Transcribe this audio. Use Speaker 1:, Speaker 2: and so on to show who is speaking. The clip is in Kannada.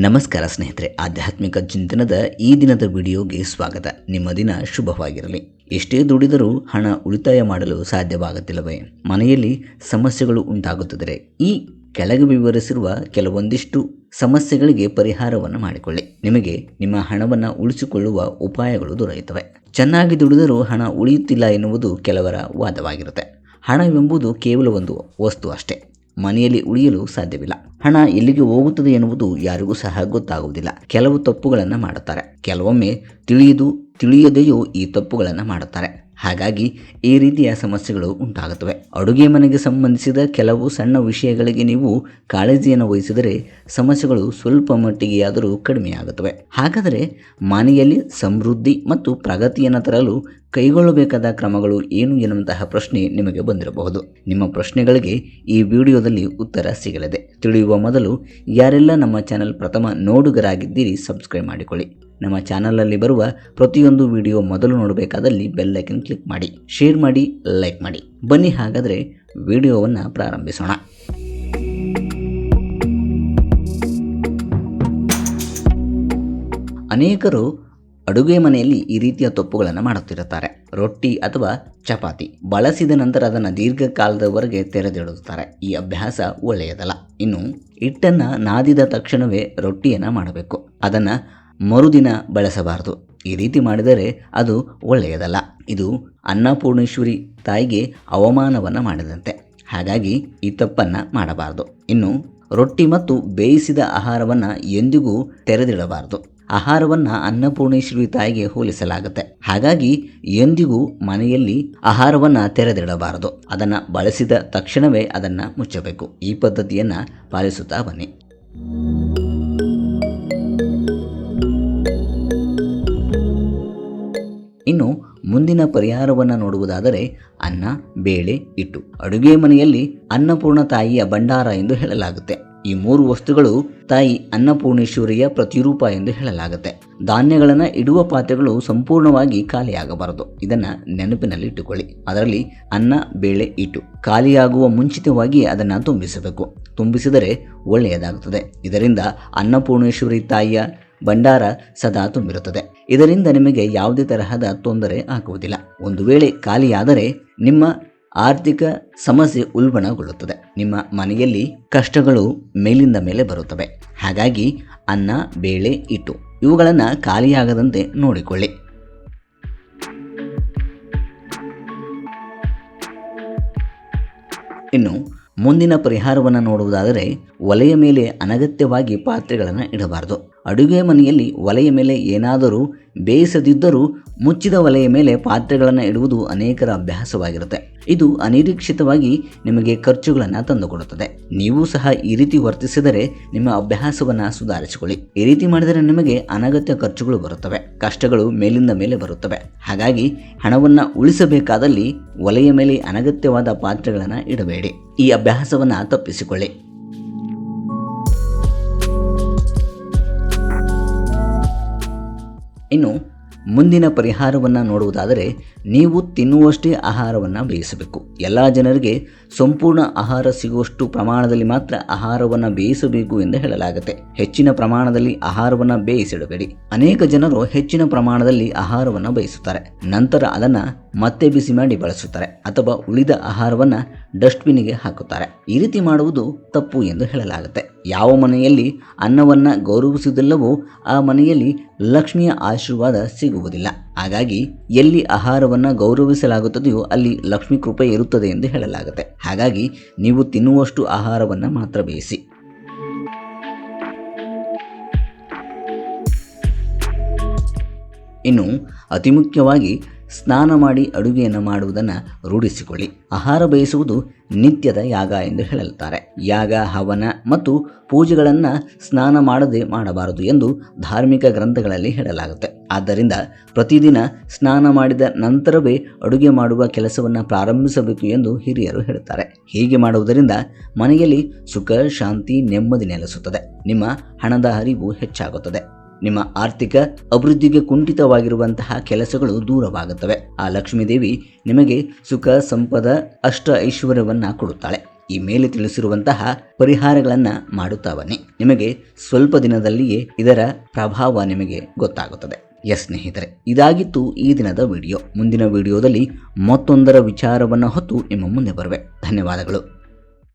Speaker 1: ನಮಸ್ಕಾರ ಸ್ನೇಹಿತರೆ, ಆಧ್ಯಾತ್ಮಿಕ ಚಿಂತನದ ಈ ದಿನದ ವಿಡಿಯೋಗೆ ಸ್ವಾಗತ. ನಿಮ್ಮ ದಿನ ಶುಭವಾಗಿರಲಿ. ಎಷ್ಟೇ ದುಡಿದರೂ ಹಣ ಉಳಿತಾಯ ಮಾಡಲು ಸಾಧ್ಯವಾಗುತ್ತಿಲ್ಲವೇ? ಮನೆಯಲ್ಲಿ ಸಮಸ್ಯೆಗಳು ಉಂಟಾಗುತ್ತದೆ ಈ ಕೆಳಗೆ ವಿವರಿಸಿರುವ ಕೆಲವೊಂದಿಷ್ಟು ಸಮಸ್ಯೆಗಳಿಗೆ ಪರಿಹಾರವನ್ನು ಮಾಡಿಕೊಳ್ಳಿ. ನಿಮಗೆ ನಿಮ್ಮ ಹಣವನ್ನು ಉಳಿಸಿಕೊಳ್ಳುವ ಉಪಾಯಗಳು ದೊರೆಯುತ್ತವೆ. ಚೆನ್ನಾಗಿ ದುಡಿದರೂ ಹಣ ಉಳಿಯುತ್ತಿಲ್ಲ ಎನ್ನುವುದು ಕೆಲವರ ವಾದವಾಗಿರುತ್ತೆ. ಹಣವೆಂಬುದು ಕೇವಲ ಒಂದು ವಸ್ತು ಅಷ್ಟೇ. ಮನೆಯಲ್ಲಿ ಉಳಿಯಲು ಸಾಧ್ಯವಿಲ್ಲ. ಹಣ ಎಲ್ಲಿಗೆ ಹೋಗುತ್ತದೆ ಎನ್ನುವುದು ಯಾರಿಗೂ ಸಹ ಗೊತ್ತಾಗುವುದಿಲ್ಲ. ಕೆಲವು ತಪ್ಪುಗಳನ್ನು ಮಾಡುತ್ತಾರೆ. ಕೆಲವೊಮ್ಮೆ ತಿಳಿಯದು, ತಿಳಿಯದೆಯೂ ಈ ತಪ್ಪುಗಳನ್ನು ಮಾಡುತ್ತಾರೆ. ಹಾಗಾಗಿ ಈ ರೀತಿಯ ಸಮಸ್ಯೆಗಳು ಉಂಟಾಗುತ್ತವೆ. ಅಡುಗೆ ಮನೆಗೆ ಸಂಬಂಧಿಸಿದ ಕೆಲವು ಸಣ್ಣ ವಿಷಯಗಳಿಗೆ ನೀವು ಕಾಳಜಿಯನ್ನು ವಹಿಸಿದರೆ ಸಮಸ್ಯೆಗಳು ಸ್ವಲ್ಪ ಮಟ್ಟಿಗೆಯಾದರೂ ಕಡಿಮೆಯಾಗುತ್ತವೆ. ಹಾಗಾದರೆ ಮನೆಯಲ್ಲಿ ಸಮೃದ್ಧಿ ಮತ್ತು ಪ್ರಗತಿಯನ್ನು ತರಲು ಕೈಗೊಳ್ಳಬೇಕಾದ ಕ್ರಮಗಳು ಏನು ಎನ್ನುವಂತಹ ಪ್ರಶ್ನೆ ನಿಮಗೆ ಬಂದಿರಬಹುದು. ನಿಮ್ಮ ಪ್ರಶ್ನೆಗಳಿಗೆ ಈ ವಿಡಿಯೋದಲ್ಲಿ ಉತ್ತರ ಸಿಗಲಿದೆ. ತಿಳಿಯುವ ಮೊದಲು ಯಾರೆಲ್ಲ ನಮ್ಮ ಚಾನೆಲ್ ಪ್ರಥಮ ನೋಡುಗರಾಗಿದ್ದೀರಿ, ಸಬ್ಸ್ಕ್ರೈಬ್ ಮಾಡಿಕೊಳ್ಳಿ. ನಮ್ಮ ಚಾನಲಲ್ಲಿ ಬರುವ ಪ್ರತಿಯೊಂದು ವಿಡಿಯೋ ಮೊದಲು ನೋಡಬೇಕಾದಲ್ಲಿ ಬೆಲ್ ಐಕನ್ ಕ್ಲಿಕ್ ಮಾಡಿ, ಶೇರ್ ಮಾಡಿ, ಲೈಕ್ ಮಾಡಿ. ಬನ್ನಿ ಹಾಗಾದರೆ ವಿಡಿಯೋವನ್ನು ಪ್ರಾರಂಭಿಸೋಣ. ಅನೇಕರು ಅಡುಗೆ ಮನೆಯಲ್ಲಿ ಈ ರೀತಿಯ ತಪ್ಪುಗಳನ್ನು ಮಾಡುತ್ತಿರುತ್ತಾರೆ. ರೊಟ್ಟಿ ಅಥವಾ ಚಪಾತಿ. ಬಳಸಿದ ನಂತರ ಅದನ್ನು ದೀರ್ಘಕಾಲದವರೆಗೆ ತೆರೆದಿಡುತ್ತಾರೆ. ಈ ಅಭ್ಯಾಸ ಒಳ್ಳೆಯದಲ್ಲ. ಇನ್ನು ಹಿಟ್ಟನ್ನು ನಾದಿದ ತಕ್ಷಣವೇ ರೊಟ್ಟಿಯನ್ನು ಮಾಡಬೇಕು. ಅದನ್ನು ಮರುದಿನ ಬಳಸಬಾರದು. ಈ ರೀತಿ ಮಾಡಿದರೆ ಅದು ಒಳ್ಳೆಯದಲ್ಲ. ಇದು ಅನ್ನಪೂರ್ಣೇಶ್ವರಿ ತಾಯಿಗೆ ಅವಮಾನವನ್ನು ಮಾಡಿದಂತೆ. ಹಾಗಾಗಿ ಈ ತಪ್ಪನ್ನು ಮಾಡಬಾರದು. ಇನ್ನು ರೊಟ್ಟಿ ಮತ್ತು ಬೇಯಿಸಿದ ಆಹಾರವನ್ನು ಎಂದಿಗೂ ತೆರೆದಿಡಬಾರದು. ಆಹಾರವನ್ನು ಅನ್ನಪೂರ್ಣೇಶ್ವರಿ ತಾಯಿಗೆ ಹೋಲಿಸಲಾಗುತ್ತೆ. ಹಾಗಾಗಿ ಎಂದಿಗೂ ಮನೆಯಲ್ಲಿ ಆಹಾರವನ್ನು ತೆರೆದಿಡಬಾರದು. ಅದನ್ನು ಬಳಸಿದ ತಕ್ಷಣವೇ ಅದನ್ನು ಮುಚ್ಚಬೇಕು. ಈ ಪದ್ಧತಿಯನ್ನು ಪಾಲಿಸುತ್ತಾ ಬನ್ನಿ. ಇನ್ನು ಮುಂದಿನ ಪರಿಹಾರವನ್ನು ನೋಡುವುದಾದರೆ ಅನ್ನ, ಬೇಳೆ, ಇಟ್ಟು. ಅಡುಗೆ ಮನೆಯಲ್ಲಿ ಅನ್ನಪೂರ್ಣ ತಾಯಿಯ ಭಂಡಾರ ಎಂದು ಹೇಳಲಾಗುತ್ತೆ. ಈ ಮೂರು ವಸ್ತುಗಳು ತಾಯಿ ಅನ್ನಪೂರ್ಣೇಶ್ವರಿಯ ಪ್ರತಿರೂಪ ಎಂದು ಹೇಳಲಾಗುತ್ತೆ. ಧಾನ್ಯಗಳನ್ನು ಇಡುವ ಪಾತ್ರೆಗಳು ಸಂಪೂರ್ಣವಾಗಿ ಖಾಲಿಯಾಗಬಾರದು. ಇದನ್ನ ನೆನಪಿನಲ್ಲಿ ಇಟ್ಟುಕೊಳ್ಳಿ ಅದರಲ್ಲಿ ಅನ್ನ, ಬೇಳೆ, ಇಟ್ಟು. ಖಾಲಿಯಾಗುವ ಮುಂಚಿತವಾಗಿ ಅದನ್ನು ತುಂಬಿಸಬೇಕು. ತುಂಬಿಸಿದರೆ ಒಳ್ಳೆಯದಾಗುತ್ತದೆ. ಇದರಿಂದ ಅನ್ನಪೂರ್ಣೇಶ್ವರಿ ತಾಯಿಯ ಭಂಡಾರ ಸದಾ ತುಂಬಿರುತ್ತದೆ. ಇದರಿಂದ ನಿಮಗೆ ಯಾವುದೇ ತರಹದ ತೊಂದರೆ ಆಗುವುದಿಲ್ಲ. ಒಂದು ವೇಳೆ ಖಾಲಿಯಾದರೆ ನಿಮ್ಮ ಆರ್ಥಿಕ ಸಮಸ್ಯೆ ಉಲ್ಬಣಗೊಳ್ಳುತ್ತದೆ. ನಿಮ್ಮ ಮನೆಯಲ್ಲಿ ಕಷ್ಟಗಳು ಮೇಲಿಂದ ಮೇಲೆ ಬರುತ್ತವೆ. ಹಾಗಾಗಿ ಅನ್ನ, ಬೇಳೆ ಇಟ್ಟು ಇವುಗಳನ್ನು ಖಾಲಿಯಾಗದಂತೆ ನೋಡಿಕೊಳ್ಳಿ. ಇನ್ನು ಮುಂದಿನ ಪರಿಹಾರವನ್ನು ನೋಡುವುದಾದರೆ ಒಲೆಯ ಮೇಲೆ ಅನಗತ್ಯವಾಗಿ ಪಾತ್ರೆಗಳನ್ನು ಇಡಬಾರದು. ಅಡುಗೆ ಮನೆಯಲ್ಲಿ ಒಲೆಯ ಮೇಲೆ ಏನಾದರೂ ಬೇಯಿಸದಿದ್ದರೂ ಮುಚ್ಚಿದ ಒಲೆಯ ಮೇಲೆ ಪಾತ್ರೆಗಳನ್ನು ಇಡುವುದು ಅನೇಕರ ಅಭ್ಯಾಸವಾಗಿರುತ್ತೆ. ಇದು ಅನಿರೀಕ್ಷಿತವಾಗಿ ನಿಮಗೆ ಖರ್ಚುಗಳನ್ನು ತಂದುಕೊಡುತ್ತದೆ. ನೀವು ಸಹ ಈ ರೀತಿ ವರ್ತಿಸಿದರೆ ನಿಮ್ಮ ಅಭ್ಯಾಸವನ್ನು ಸುಧಾರಿಸಿಕೊಳ್ಳಿ. ಈ ರೀತಿ ಮಾಡಿದರೆ ನಿಮಗೆ ಅನಗತ್ಯ ಖರ್ಚುಗಳು ಬರುತ್ತವೆ. ಕಷ್ಟಗಳು ಮೇಲಿಂದ ಮೇಲೆ ಬರುತ್ತವೆ. ಹಾಗಾಗಿ ಹಣವನ್ನು ಉಳಿಸಬೇಕಾದಲ್ಲಿ ಒಲೆಯ ಮೇಲೆ ಅನಗತ್ಯವಾದ ಪಾತ್ರೆಗಳನ್ನು ಇಡಬೇಡಿ. ಈ ಅಭ್ಯಾಸವನ್ನು ತಪ್ಪಿಸಿಕೊಳ್ಳಿ. ಇನ್ನು ಮುಂದಿನ ಪರಿಹಾರವನ್ನು ನೋಡುವುದಾದರೆ ನೀವು ತಿನ್ನುವಷ್ಟೇ ಆಹಾರವನ್ನು ಬೇಯಿಸಬೇಕು. ಎಲ್ಲ ಜನರಿಗೆ ಸಂಪೂರ್ಣ ಆಹಾರ ಸಿಗುವಷ್ಟು ಪ್ರಮಾಣದಲ್ಲಿ ಮಾತ್ರ ಆಹಾರವನ್ನು ಬೇಯಿಸಬೇಕು ಎಂದು ಹೇಳಲಾಗುತ್ತೆ. ಹೆಚ್ಚಿನ ಪ್ರಮಾಣದಲ್ಲಿ ಆಹಾರವನ್ನು ಬೇಯಿಸಿಡಬೇಡಿ. ಅನೇಕ ಜನರು ಹೆಚ್ಚಿನ ಪ್ರಮಾಣದಲ್ಲಿ ಆಹಾರವನ್ನು ಬೇಯಿಸುತ್ತಾರೆ. ನಂತರ ಅದನ್ನು ಮತ್ತೆ ಬಿಸಿ ಮಾಡಿ ಬಳಸುತ್ತಾರೆ ಅಥವಾ ಉಳಿದ ಆಹಾರವನ್ನು ಡಸ್ಟ್ಬಿನ್ಗೆ ಹಾಕುತ್ತಾರೆ. ಈ ರೀತಿ ಮಾಡುವುದು ತಪ್ಪು ಎಂದು ಹೇಳಲಾಗುತ್ತೆ. ಯಾವ ಮನೆಯಲ್ಲಿ ಅನ್ನವನ್ನು ಗೌರವಿಸುವುದಿಲ್ಲವೋ ಆ ಮನೆಯಲ್ಲಿ ಲಕ್ಷ್ಮಿಯ ಆಶೀರ್ವಾದ ಸಿಗುವುದಿಲ್ಲ. ಹಾಗಾಗಿ ಎಲ್ಲಿ ಆಹಾರವನ್ನು ಗೌರವಿಸಲಾಗುತ್ತದೆಯೋ ಅಲ್ಲಿ ಲಕ್ಷ್ಮಿ ಕೃಪೆ ಇರುತ್ತದೆ ಎಂದು ಹೇಳಲಾಗುತ್ತೆ. ಹಾಗಾಗಿ ನೀವು ತಿನ್ನುವಷ್ಟು ಆಹಾರವನ್ನು ಮಾತ್ರ ಬೇಯಿಸಿ. ಇನ್ನು ಅತಿ ಮುಖ್ಯವಾಗಿ ಸ್ನಾನ ಮಾಡಿ ಅಡುಗೆಯನ್ನು ಮಾಡುವುದನ್ನು ರೂಢಿಸಿಕೊಳ್ಳಿ. ಆಹಾರ ಬಯಸುವುದು ನಿತ್ಯದ ಯಾಗ ಎಂದು ಹೇಳುತ್ತಾರೆ ಯಾಗ, ಹವನ ಮತ್ತು ಪೂಜೆಗಳನ್ನು ಸ್ನಾನ ಮಾಡದೆ ಮಾಡಬಾರದು ಎಂದು ಧಾರ್ಮಿಕ ಗ್ರಂಥಗಳಲ್ಲಿ ಹೇಳಲಾಗುತ್ತೆ. ಆದ್ದರಿಂದ ಪ್ರತಿದಿನ ಸ್ನಾನ ಮಾಡಿದ ನಂತರವೇ ಅಡುಗೆ ಮಾಡುವ ಕೆಲಸವನ್ನು ಪ್ರಾರಂಭಿಸಬೇಕು ಎಂದು ಹಿರಿಯರು ಹೇಳುತ್ತಾರೆ. ಹೀಗೆ ಮಾಡುವುದರಿಂದ ಮನೆಯಲ್ಲಿ ಸುಖ, ಶಾಂತಿ, ನೆಮ್ಮದಿ ನೆಲೆಸುತ್ತದೆ. ನಿಮ್ಮ ಹಣದ ಹರಿವು ಹೆಚ್ಚಾಗುತ್ತದೆ. ನಿಮ್ಮ ಆರ್ಥಿಕ ಅಭಿವೃದ್ಧಿಗೆ ಕುಂಠಿತವಾಗಿರುವಂತಹ ಕೆಲಸಗಳು ದೂರವಾಗುತ್ತವೆ. ಆ ಲಕ್ಷ್ಮೀದೇವಿ ನಿಮಗೆ ಸುಖ, ಸಂಪದ, ಅಷ್ಟ ಐಶ್ವರ್ಯವನ್ನ ಕೊಡುತ್ತಾಳೆ. ಈ ಮೇಲೆ ತಿಳಿಸಿರುವಂತಹ ಪರಿಹಾರಗಳನ್ನು ಮಾಡುತ್ತಾ ಬನ್ನಿ. ನಿಮಗೆ ಸ್ವಲ್ಪ ದಿನದಲ್ಲಿಯೇ ಇದರ ಪ್ರಭಾವ ನಿಮಗೆ ಗೊತ್ತಾಗುತ್ತದೆ. ಎಸ್ ಸ್ನೇಹಿತರೆ, ಇದಾಗಿತ್ತು ಈ ದಿನದ ವಿಡಿಯೋ. ಮುಂದಿನ ವಿಡಿಯೋದಲ್ಲಿ ಮತ್ತೊಂದರ ವಿಚಾರವನ್ನು ಹೊತ್ತು ನಿಮ್ಮ ಮುಂದೆ ಬರುವೆ. ಧನ್ಯವಾದಗಳು.